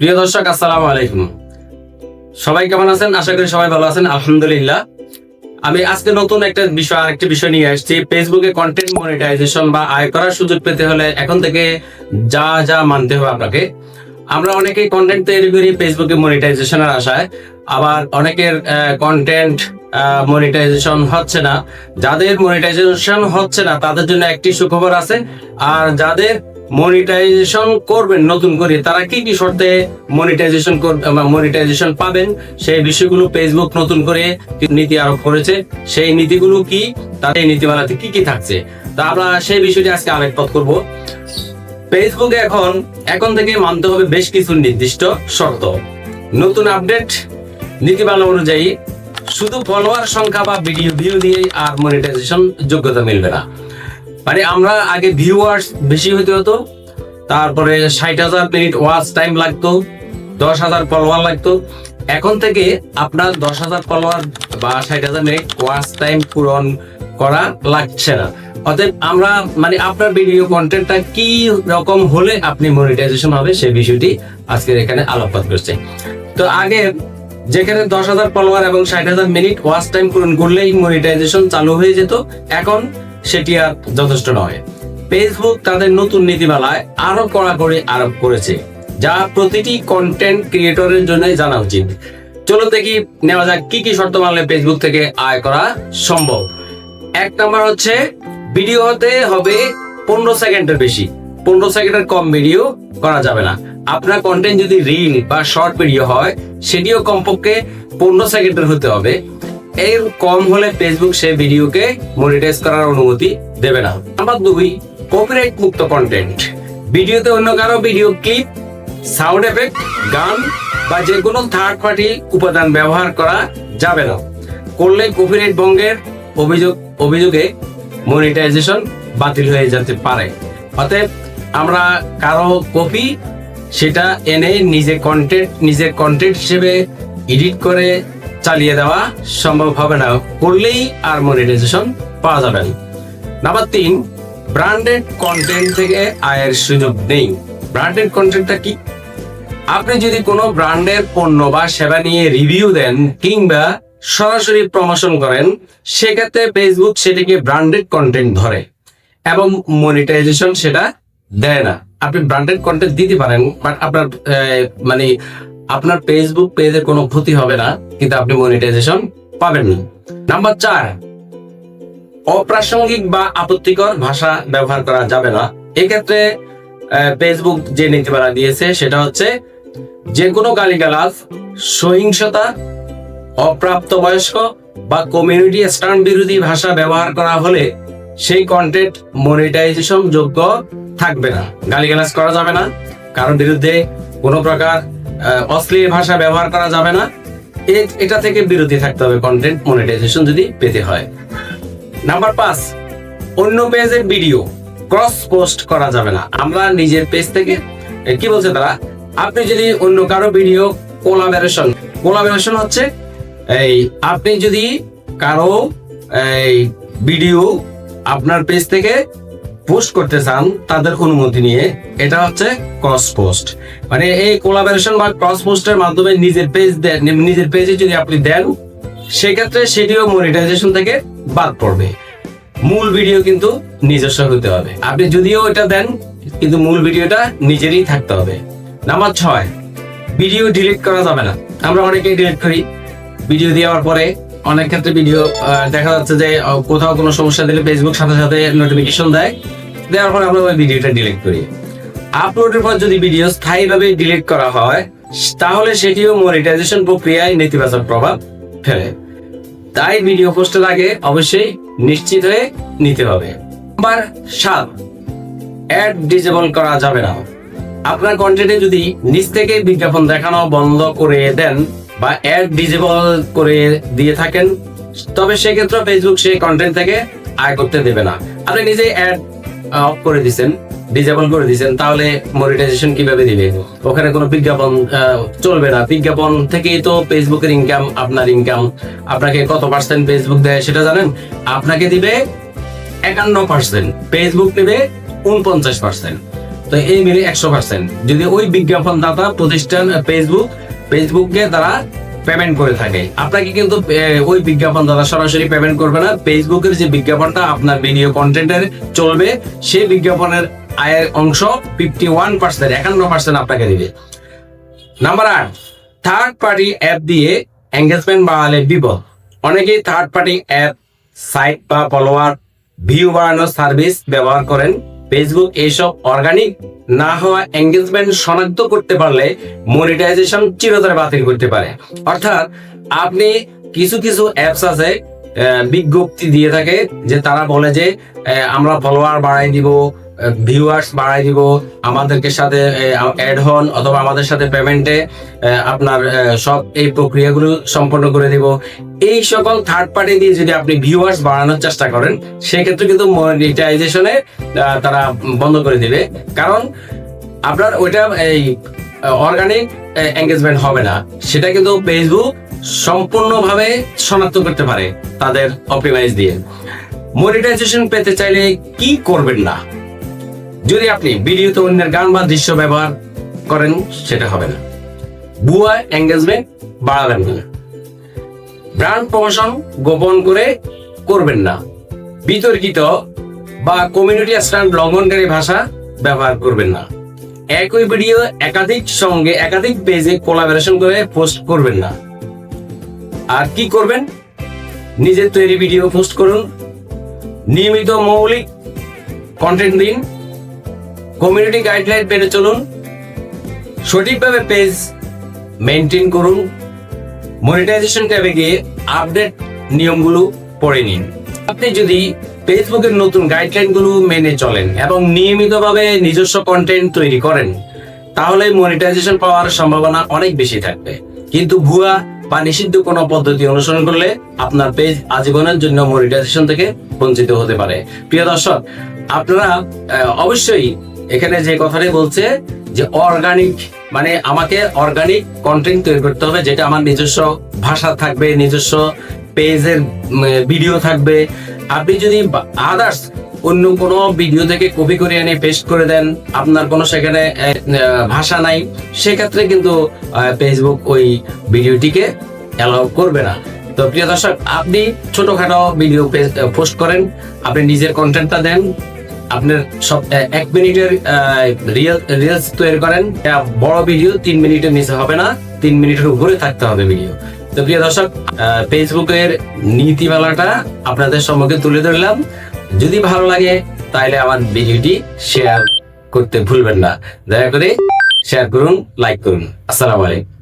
প্রিয় দর্শক, আসসালামু আলাইকুম। সবাই কেমন আছেন? আশা করি সবাই ভালো আছেন। আলহামদুলিল্লাহ। আমি আজকে নতুন একটা বিষয়, আরেকটি বিষয় নিয়ে আসছি। ফেসবুকে কন্টেন্ট মনিটাইজেশন বা আয় করার সুযোগ পেতে হলে এখন থেকে যা যা মানতে হবে আপনাকে। আমরা অনেকেই কন্টেন্ট তৈরি করি ফেসবুকে মনিটাইজেশনের আশায়। আবার অনেকের কন্টেন্ট মনিটাইজেশন হচ্ছে না। যাদের মনিটাইজেশন হচ্ছে না, তাদের জন্য একটি সুখবর আছে। আর যাদের মনিটাইজেশন করবেন নতুন করে, তারা কি কি শর্তে মনিটাইজেশন মনিটাইজেশন পাবেন, সেই বিষয়গুলো ফেসবুক নতুন করে নীতি আরোপ করেছে, সেই নীতিগুলো কি এই নীতিমালাতে কি কি থাকছে। আমরা সেই বিষয়টি আজকে আলোকপাত করব। ফেসবুকে এখন এখন থেকে মানতে হবে বেশ কিছু নির্দিষ্ট শর্ত। নতুন আপডেট নীতিমালা অনুযায়ী শুধু ফলোয়ার সংখ্যা বা ভিডিও ভিউ দিয়ে আর মনিটাইজেশন যোগ্যতা মিলবে না। মানে আমরা আগে ভিউয়ার্স বেশি হতে হতো, তারপরে ষাট হাজার মিনিট ওয়াচ টাইম লাগতো, দশ হাজার ফলোয়ার লাগতো। এখন থেকে আপনার দশ হাজার ফলোয়ার বা ষাট হাজার মিনিট ওয়াচ টাইম পূরণ করা লাগছে না। অতএব আমরা মানে আপনার ভিডিও কন্টেন্টটা কি রকম হলে আপনি মনিটাইজেশন হবে সেই বিষয়টি আজকের এখানে আলোকপাত করছে। তো আগে যেখানে দশ হাজার ফলোয়ার এবং ষাট হাজার মিনিট ওয়াচ টাইম পূরণ করলেই মনিটাইজেশন চালু হয়ে যেত, এখন সেটি আর যথেষ্ট নয়। ফেসবুক তাদের নতুন নীতিমালায় আরও কড়াকড়ি আরোপ করেছে, যা প্রতিটি কন্টেন্ট ক্রিয়েটরের জন্য জানা উচিত। চলুন দেখি নেওয়া যাক কি কি শর্ত মানলে ফেসবুক থেকে আয় করা সম্ভব। এক নাম্বার হচ্ছে ভিডিও হতে হবে পনেরো সেকেন্ডের বেশি। পনেরো সেকেন্ডের কম ভিডিও করা যাবে না। আপনার কন্টেন্ট যদি রিল বা শর্ট ভিডিও হয়, সেটিও কমপক্ষে পনেরো সেকেন্ডের হতে হবে। এর কম হলে ফেসবুক সেই ভিডিওকে মনিটাইজ করার অনুমতি দেবে না। নাম্বার দুই কপিরাইট মুক্ত কন্টেন্ট ভিডিওতে অন্য কারও ভিডিও ক্লিপ সাউন্ড এফেক্ট গান বা যে কোনো থার্ড পার্টি উপাদান ব্যবহার করা যাবে না। করলে কপিরাইট ভঙ্গের অভিযোগ, অভিযোগে মনিটাইজেশন বাতিল হয়ে যেতে পারে। অতএব আমরা কারও কপি সেটা এনে নিজে কন্টেন্ট নিজের কন্টেন্ট হিসেবে এডিট করে চালিয়ে দেওয়া সম্ভব হবে না। করলেই আর মনিটাইজেশন পাওয়া যাবে নাম্বার তিন ব্র্যান্ডেড কন্টেন্ট থেকে আয়ের সুযোগ নেই। ব্র্যান্ডেড কন্টেন্টটা কি? আপনি যদি কোনো ব্র্যান্ডের পণ্য বা সেবা নিয়ে রিভিউ দেন কিংবা সরাসরি প্রমোশন করেন, সেক্ষেত্রে ফেসবুক সেটিকে ব্র্যান্ডেড কন্টেন্ট ধরে এবং মনিটাইজেশন সেটা দেয় না। আপনি ব্র্যান্ডেড কন্টেন্ট দিতে পারেন বাট আপনার মানে আপনার ফেসবুক পেজের কোনো ক্ষতি হবে না, কিন্তু আপনি মনিটাইজেশন পাবেন। না নাম্বার চার, অপ্রাসঙ্গিক বা আপত্তিকর ভাষা ব্যবহার করা যাবে না। এক্ষেত্রে ফেসবুক যে নীতিমালা দিয়েছে, সেটা হচ্ছে যে কোনো গালিগালাজ, সহিংসতা, অপ্রাপ্তবয়স্ক বা কমিউনিটি স্ট্যান্ড বিরোধী ভাষা ব্যবহার করা হলে সেই কন্টেন্ট মনিটাইজেশন যোগ্য থাকবে না। গালিগালাজ করা যাবে না, কারোর বিরুদ্ধে কোনো প্রকার অশ্লীল ভাষা ব্যবহার করা যাবে না। এটা থেকে বিরতি থাকতে হবে কন্টেন্ট মনিটাইজেশন যদি পেতে হয়। নাম্বার পাঁচ, অন্য পেজের ভিডিও ক্রস পোস্ট করা যাবে না। আমরা নিজের পেজ থেকে কি বলছে তারা? আপনি যদি অন্য কারও ভিডিও কোলাবোরেশন কোলাবোরেশন হচ্ছে, এই, আপনি যদি কারও, এই ভিডিও আপনার পেজ থেকে পোস্ট করতে চান, তাদের অনুমতি নিয়ে, এটা হচ্ছে ক্রস পোস্ট মানে এই কোলাবোরেশন বা ক্রস পোস্টের মাধ্যমে নিজের পেজ দেন নিজের পেজে যদি আপনি দেন, সেক্ষেত্রে সেটিও মনিটাইজেশন থেকে বাদ পড়বে। মূল ভিডিও কিন্তু নিজস্ব হতে হবে। আপনি যদিও এটা দেন, কিন্তু মূল ভিডিওটা নিজেরই থাকতে হবে। নাম্বার ছয় ভিডিও ডিলিট করা যাবে না। আমরা অনেকেই ডিলিট করি। ভিডিও দেওয়ার পরে অনেক ক্ষেত্রে ভিডিও দেখা যাচ্ছে যে কোথাও কোনো সমস্যা দিলে ফেসবুক সাথে সাথে নোটিফিকেশন দেয়। দেওয়ার পরে আমরা ওই ভিডিওটা ডিলিট করি। আপলোডের পর যদি ভিডিও স্থায়ীভাবে ডিলিট করা হয়, তাহলে সেটিও মনিটাইজেশন প্রক্রিয়ায় নেতিবাচক প্রভাব ফেলে। তাই ভিডিও পোস্টের আগে অবশ্যই নিশ্চিত হয়ে নিতে হবে। নাম্বার সাত অ্যাড ডিজেবল করা যাবে না। আপনার কন্টেন্টে যদি নিচ থেকে বিজ্ঞাপন দেখানো বন্ধ করে দেন বা অ্যাড ডিজেবল করে দিয়ে থাকেন, তবে সেক্ষেত্রে ফেসবুক সেই কন্টেন্ট থেকে আয় করতে দেবে না। আপনি নিজেই অ্যাড অফ করে দিচ্ছেন ডিজেবল করে দিচ্ছেন তাহলে মনিটাইজেশন কীভাবে দিবে? ওখানে কোনো বিজ্ঞাপন চলবে না। বিজ্ঞাপন থেকেই তো ফেসবুকের ইনকাম আপনার ইনকাম আপনাকে কত পার্সেন্ট ফেসবুক দেয় সেটা জানেন? আপনাকে দিবে একান্ন পার্সেন্ট ফেসবুক নেবে উনপঞ্চাশ পার্সেন্ট তো তো এই মিলে একশো পার্সেন্ট যদি ওই বিজ্ঞাপন দাতা প্রতিষ্ঠান ফেসবুক ফেসবুককে তারা পেমেন্ট করে থাকে। আপনাকে কিন্তু ওই বিজ্ঞাপন দ্বারা সরাসরি পেমেন্ট করবে না। ফেসবুকের যে বিজ্ঞাপনটা আপনার ভিডিও কন্টেন্টের চলবে, সেই বিজ্ঞাপনের আয়ের অংশ ফিফটি ওয়ান পার্সেন্ট একান্ন পার্সেন্ট আপনাকে দিবে। নাম্বার আট থার্ড পার্টি অ্যাপ দিয়ে এঙ্গেজমেন্ট বাড়ালে বিপদ। অনেকেই থার্ড পার্টি অ্যাপ সাইট বা ফলোয়ার ভিউ বাড়ানোর সার্ভিস ব্যবহার করেন। ফেসবুক এইসব অর্গানিক না হওয়া এঙ্গেজমেন্ট শনাক্ত করতে পারলে মনিটাইজেশন চিরতরে বাতিল করতে পারে। অর্থাৎ আপনি কিছু কিছু অ্যাপস আছে বিজ্ঞপ্তি দিয়ে থাকে যে তারা বলে যে আমরা ফলোয়ার বাড়াই দিব ভিউয়ার্স বাড়াই দিব, আমাদেরকে সাথে অ্যাড হন অথবা আমাদের সাথে পেমেন্টে আপনার সব এই প্রক্রিয়াগুলো সম্পন্ন করে দিব। এই সকল থার্ড পার্টি দিয়ে যদি আপনি ভিউয়ার্স বাড়ানোর চেষ্টা করেন, সেক্ষেত্রে কিন্তু মনিটাইজেশনে তারা বন্ধ করে দিবে। কারণ আপনার ওইটা এই অর্গানিক এঙ্গেজমেন্ট হবে না। সেটা কিন্তু ফেসবুক সম্পূর্ণভাবে শনাক্ত করতে পারে তাদের অপটিমাইজ দিয়ে। মনিটাইজেশন পেতে চাইলে কি করবেন না? যদি আপনি ভিডিওতে অন্যের গান বা দৃশ্য ব্যবহার করেন, সেটা হবে না। ভুয়া এঙ্গেজমেন্ট বাড়াবেন না। ব্র্যান্ড প্রমোশন গোপন করে করবেন না। বিতর্কিত বা কমিউনিটি স্ট্যান্ড লঙ্ঘনকারী ভাষা ব্যবহার করবেন না। একই ভিডিও একাধিক সঙ্গে একাধিক পেজে কোলাবোরেশন করে পোস্ট করবেন না। আর কি করবেন? নিজের তৈরি ভিডিও পোস্ট করুন। নিয়মিত মৌলিক কন্টেন্ট দিন। কমিউনিটি গাইডলাইন মেনে চলুন। সঠিকভাবে পেজ মেনটেন করুন। মনিটাইজেশন ট্যাবে গিয়ে আপডেট নিয়মগুলো পড়ে নিন। আপনি যদি ফেসবুকের নতুন গাইডলাইনগুলো মেনে চলেন এবং নিয়মিতভাবে নিজস্ব কন্টেন্ট তৈরি করেন, তাহলে মনিটাইজেশন পাওয়ার সম্ভাবনা অনেক বেশি থাকবে। কিন্তু ভুয়া বা নিষিদ্ধ কোনো পদ্ধতি অনুসরণ করলে আপনার পেজ আজীবনের জন্য মনিটাইজেশন থেকে বঞ্চিত হতে পারে। প্রিয় দর্শক, আপনারা অবশ্যই এখানে যে কথাটি বলছে যে অর্গানিক মানে আমাকে অর্গানিক কন্টেন্ট তৈরি করতে হবে, যেটা আমার নিজস্ব ভাষা থাকবে, নিজস্ব পেজের ভিডিও থাকবে। আপনি যদি আদার্স অন্য কোনো ভিডিও থেকে কপি করে এনে পেস্ট করে দেন, আপনার কোনো সেখানে ভাষা নাই, সেক্ষেত্রে কিন্তু ফেসবুক ওই ভিডিওটিকে অ্যালাউ করবে না। তো প্রিয় দর্শক, আপনি ছোটখাটো ভিডিও পোস্ট করেন, আপনি নিজের কন্টেন্টটা দেন আপনার সব এক মিনিটের রিয়েল রিলস তৈরি করেন। বড় ভিডিও তিন মিনিটের নিচে হবে না, তিন মিনিটের উপরে থাকতে হবে ভিডিও তো প্রিয় দর্শক ফেসবুকের নীতিমালাটা আপনাদের সম্মুখে তুলে ধরলাম। যদি ভালো লাগে তাহলে আমার ভিডিওটি শেয়ার করতে ভুলবেন না। দয়া করে শেয়ার করুন লাইক করুন। আসসালামু আলাইকুম।